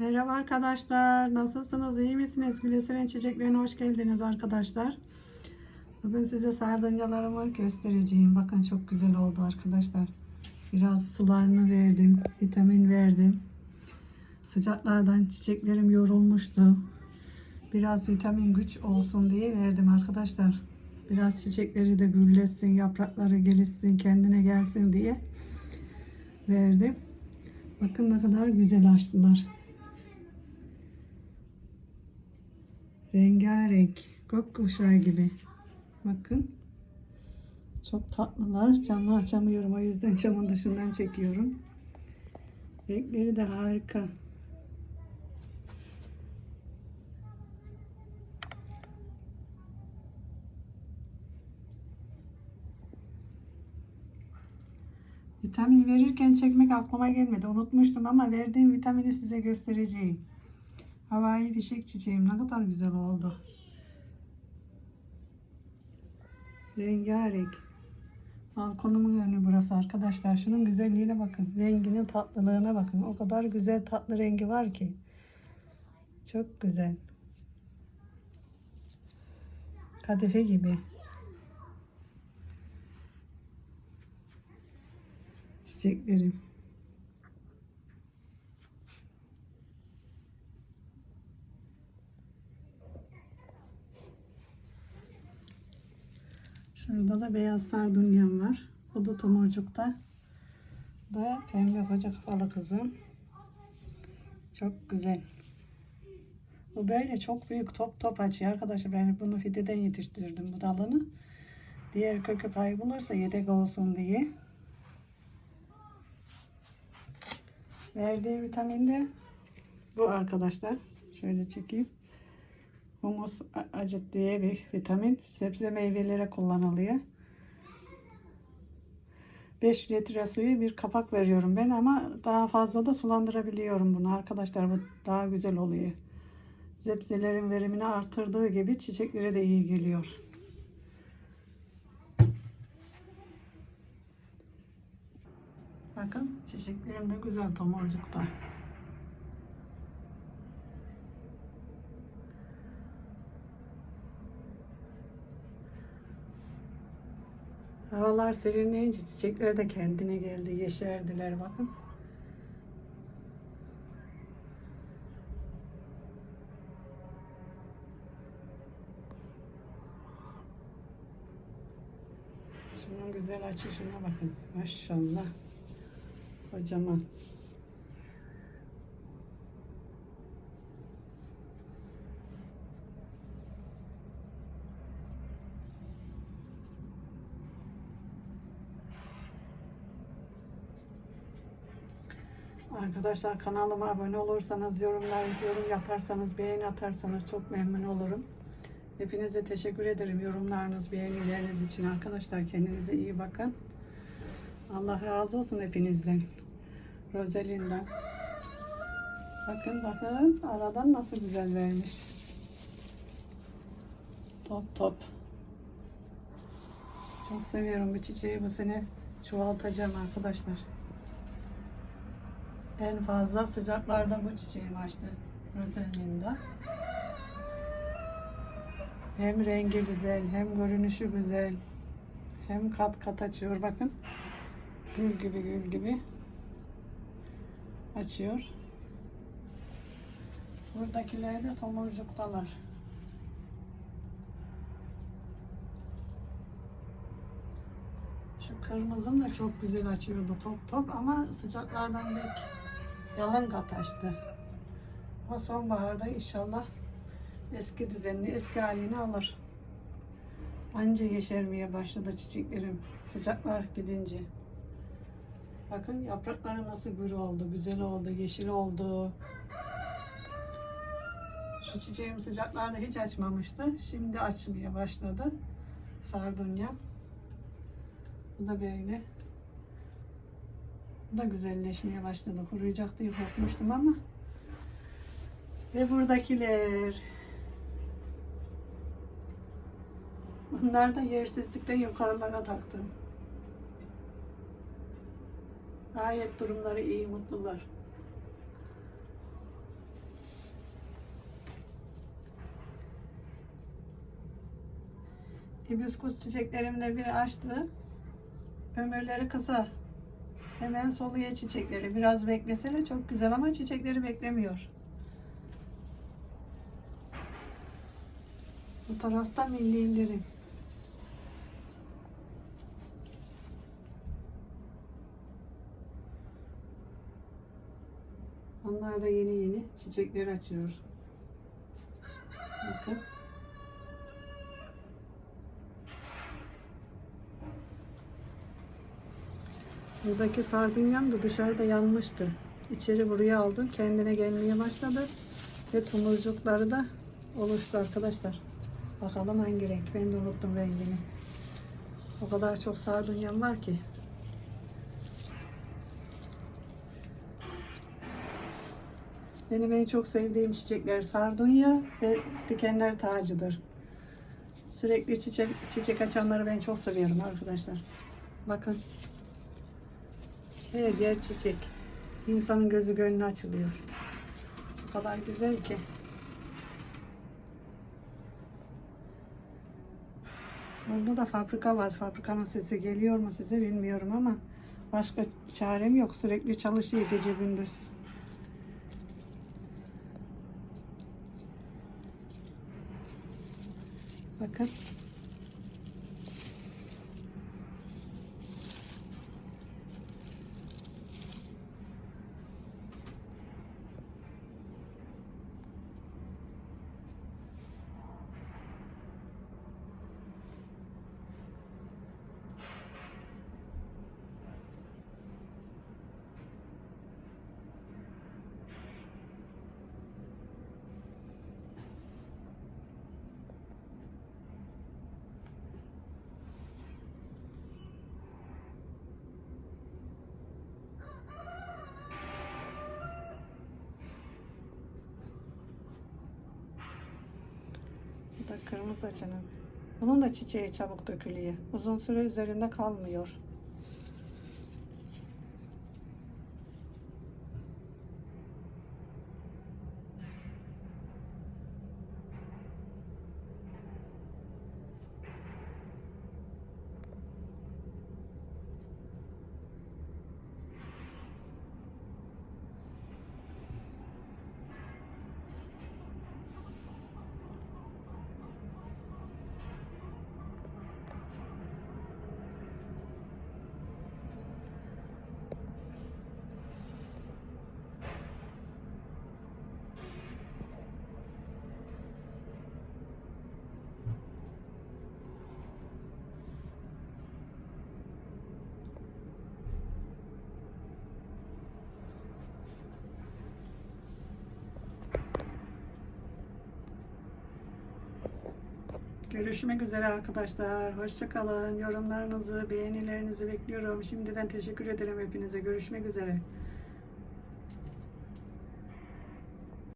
Merhaba arkadaşlar. Nasılsınız? İyi misiniz? Güleser'in çiçeklerine hoş geldiniz arkadaşlar. Bugün size sardunyalarımı göstereceğim. Bakın çok güzel oldu arkadaşlar. Biraz sularını verdim. Vitamin verdim. Sıcaklardan çiçeklerim yorulmuştu. Biraz vitamin güç olsun diye verdim arkadaşlar. Biraz çiçekleri de güllesin, yaprakları gelişsin, kendine gelsin diye verdim. Bakın ne kadar güzel açtılar. Rengarenk, gökkuşağı gibi. Bakın. Çok tatlılar. Camı açamıyorum. O yüzden camın dışından çekiyorum. Renkleri de harika. Vitamin verirken çekmek aklıma gelmedi. Unutmuştum ama verdiğim vitamini size göstereceğim. Havai fişek çiçeğim ne kadar güzel oldu. Rengarenk. Balkonumun önü burası arkadaşlar. Şunun güzelliğine bakın. Renginin tatlılığına bakın. O kadar güzel tatlı rengi var ki. Çok güzel. Kadife gibi. Çiçeklerim. Şurada da beyaz sardunyam var. O da tomurcukta. Bu da pembe koca kafalı kızım. Çok güzel. Bu böyle çok büyük top top açıyor arkadaşlar. Ben bunu fideden yetiştirdim bu dalını. Diğer kökü kaybolursa yedek olsun diye. Verdiği vitamin de bu arkadaşlar. Şöyle çekeyim. Humus acıt diye bir vitamin. Sebze meyvelere kullanılıyor. 5 litre suyu bir kapak veriyorum ben ama daha fazla da sulandırabiliyorum bunu arkadaşlar. Bu daha güzel oluyor. Sebzelerin verimini artırdığı gibi çiçeklere de iyi geliyor. Bakın çiçeklerim de güzel tomurcukta. Havalar serinleyince çiçekler de kendine geldi, yeşerdiler bakın. Şunun güzel açışına bakın. Maşallah. Kocaman. Arkadaşlar kanalıma abone olursanız, yorumlar, yorum yaparsanız, beğeni atarsanız çok memnun olurum. Hepinize teşekkür ederim yorumlarınız, beğenileriniz için arkadaşlar. Kendinize iyi bakın. Allah razı olsun hepinizden. Rosalinda. Bakın bakın aradan nasıl güzel vermiş. Top top. Çok seviyorum bu çiçeği bu sene çoğaltacağım arkadaşlar. En fazla sıcaklarda bu çiçeğim açtı. Rosalinda. Hem rengi güzel, hem görünüşü güzel, hem kat kat açıyor. Bakın. Gül gibi gül gibi açıyor. Buradakiler de tomurcuktalar. Şu kırmızım da çok güzel açıyordu top top ama sıcaklardan pek yalan kat açtı. Ama sonbaharda inşallah eski düzenini, eski halini alır. Anca yeşermeye başladı çiçeklerim sıcaklar gidince. Bakın yaprakları nasıl gür oldu, güzel oldu, yeşil oldu. Şu çiçeğim sıcaklarda hiç açmamıştı. Şimdi açmaya başladı. Sardunya. Bu da böyle da güzelleşmeye başladı. Kuruyacak diye korkmuştum ama. Ve buradakiler. Bunlar da yersizlikten yukarılara taktım. Gayet durumları iyi, mutlular. Hibiskus çiçeklerimde biri açtı. Ömürleri kısa. Hemen soluyor çiçekleri. Biraz beklesene çok güzel ama çiçekleri beklemiyor. Bu tarafta milli. Onlar da yeni yeni çiçekler açıyor. Bakın. Buradaki sardunyam da dışarıda yanmıştı. İçeri buraya aldım. Kendine gelmeye başladı. Ve tomurcukları da oluştu arkadaşlar. Bakalım hangi renk. Ben de unuttum rengini. O kadar çok sardunyam var ki. Benim en çok sevdiğim çiçekler sardunya ve dikenler tacıdır. Sürekli çiçek, çiçek açanları ben çok seviyorum arkadaşlar. Bakın. Her yer çiçek. İnsanın gözü gönlü açılıyor. O kadar güzel ki. Burada da fabrika var. Fabrikanın sesi geliyor mu size bilmiyorum ama başka çarem yok. Sürekli çalışıyor gece gündüz. Bakın. Da kırmızı açanım. Bunun da çiçeği çabuk dökülüyor. Uzun süre üzerinde kalmıyor. Görüşmek üzere arkadaşlar. Hoşçakalın. Yorumlarınızı, beğenilerinizi bekliyorum. Şimdiden teşekkür ederim hepinize. Görüşmek üzere.